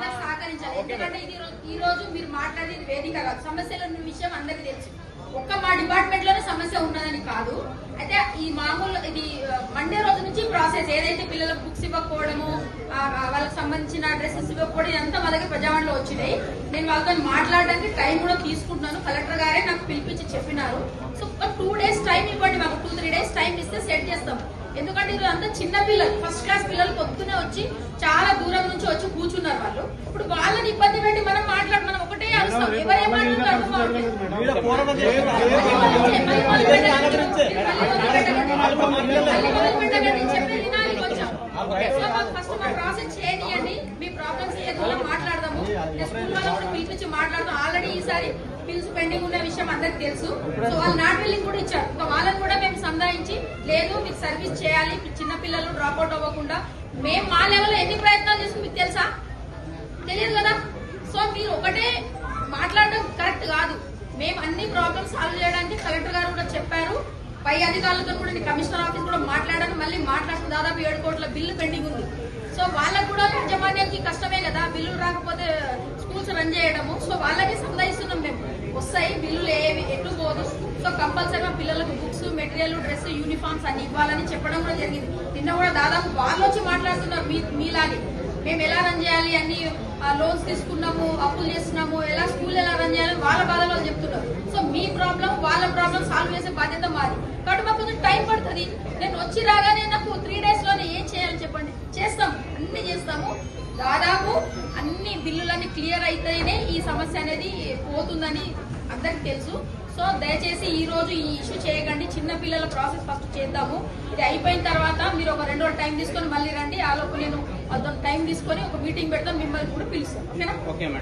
అందరు సహకరించాలి. ఎందుకంటే ఇది ఈ రోజు మీరు మాట్లాడేది వేదిక కాదు. సమస్యల ఉన్న విషయం అందరికీ తెలుసు. ఒక్క మా డిపార్ట్మెంట్లోనే సమస్య ఉన్నదని కాదు. అయితే ఈ మామూలు ఇది మండే రోజు నుంచి ప్రాసెస్ ఏదైతే పిల్లలకు బుక్స్ ఇవ్వకపోవడము వాళ్ళకి సంబంధించిన డ్రెస్సెస్ ఇవ్వకపోవడం ఇదంతా మా దగ్గర ప్రజావాణిలో వచ్చినాయి. నేను వాళ్ళతో మాట్లాడడానికి టైం కూడా తీసుకుంటున్నాను. కలెక్టర్ గారే నాకు పిలిపించి చెప్పినారు. సో టూ డేస్ టైం ఇవ్వండి మాకు. టూ త్రీ డేస్ టైం ఇస్తే సెట్ చేస్తాం. ఎందుకంటే ఇది అంతా చిన్న పిల్లలు ఫస్ట్ క్లాస్ పిల్లలు పొద్దునే వచ్చి చాలా దూరం నుంచి వచ్చి వాళ్ళు ఇప్పుడు వాళ్ళని ఇబ్బంది పెట్టి మనం మాట్లాడు మనం ఒకటే అరుస్తాం ఎవరు ఏమనుకుంటారు అర్థం కావట్లేదు. వీళ్ళ పోరాటం చేయాలి. మళ్ళీ మొదలు పెట్టకండి. మళ్ళీ మొదలు పెట్టకండి. చెప్పేది వినాలి కొంచెం. సో మాకు ఫస్ట్ మా ప్రాసెస్ చేయనియండి మీ ప్రాబ్లమ్స్ ఏదో మాట్లాడదాము స్కూల్ వాళ్ళని కూడా పిలిపించి మాట్లాడదాం ఆల్రెడీ ఈసారి బిల్స్ పెండింగ్ ఉన్న విషయం అందరికి తెలుసు సో వాళ్ళు నాట్ బిల్లింగ్ కూడా ఇచ్చారు సో వాళ్ళని కూడా మేము సంధాయించి లేదు మీకు సర్వీస్ చేయాలి చిన్న పిల్లలు డ్రాప్ అవుట్ అవ్వకుండా మేము మా లెవెల్లో ఎన్ని ప్రయత్నాలు తెలుసా తెలియదు కదా? సో మీరు ఒకటే మాట్లాడడం కరెక్ట్ కాదు. మేము అన్ని ప్రాబ్లమ్స్ సాల్వ్ చేయడానికి కలెక్టర్ గారు కూడా చెప్పారు. పై అధికారులతో కూడా నేను కమిషనర్ ఆఫీస్ కూడా మాట్లాడాను. మళ్ళీ మాట్లాడుతూ దాదాపు ఏడు కోట్ల బిల్లు పెండింగ్ ఉంది. సో వాళ్ళకు కూడా యాజమాన్యానికి కష్టమే కదా? బిల్లులు రాకపోతే స్కూల్స్ రన్ చేయడము. సో వాళ్ళకి సంధాయిస్తున్నాం మేము. వస్తాయి బిల్లులు ఏవి? ఎటు పోదు? సో కంపల్సరీగా పిల్లలకు బుక్స్ మెటీరియల్ డ్రెస్ యూనిఫామ్స్ అన్ని ఇవ్వాలని చెప్పడం కూడా జరిగింది. నిన్న కూడా దాదాపు వాళ్ళు వచ్చి మాట్లాడుతున్నారు మీ మీలాగే. మేము ఎలా రన్ చేయాలి అన్ని లోన్స్ తీసుకున్నాము అప్పులు చేస్తున్నాము ఎలా స్కూల్ ఎలా రన్ చేయాలి వాళ్ళ బాధలు వాళ్ళు చెప్తున్నారు. సో మీ ప్రాబ్లం వాళ్ళ ప్రాబ్లం సాల్వ్ చేసే బాధ్యత మాది. కాబట్టి మాకు కొంచెం టైం పడుతుంది. నేను వచ్చి రాగానే నాకు త్రీ డేస్లోనే ఏం చేయాలి చెప్పండి. చేస్తాం అన్ని చేస్తాము. దాదాపు బిల్లులన్నీ క్లియర్ అయితేనే ఈ సమస్య అనేది పోతుందని అందరికి తెలుసు. సో దయచేసి ఈ రోజు ఈ ఇష్యూ చేయకండి. చిన్న పిల్లల ప్రాసెస్ ఫస్ట్ చేద్దాము. ఇది అయిపోయిన తర్వాత మీరు ఒక రెండు రోజులు టైం తీసుకొని మళ్ళీ రండి. ఆ లోపు నేను టైం తీసుకొని ఒక మీటింగ్ పెడతాం మిమ్మల్ని కూడా పిలుస్తాను. ఓకేనా?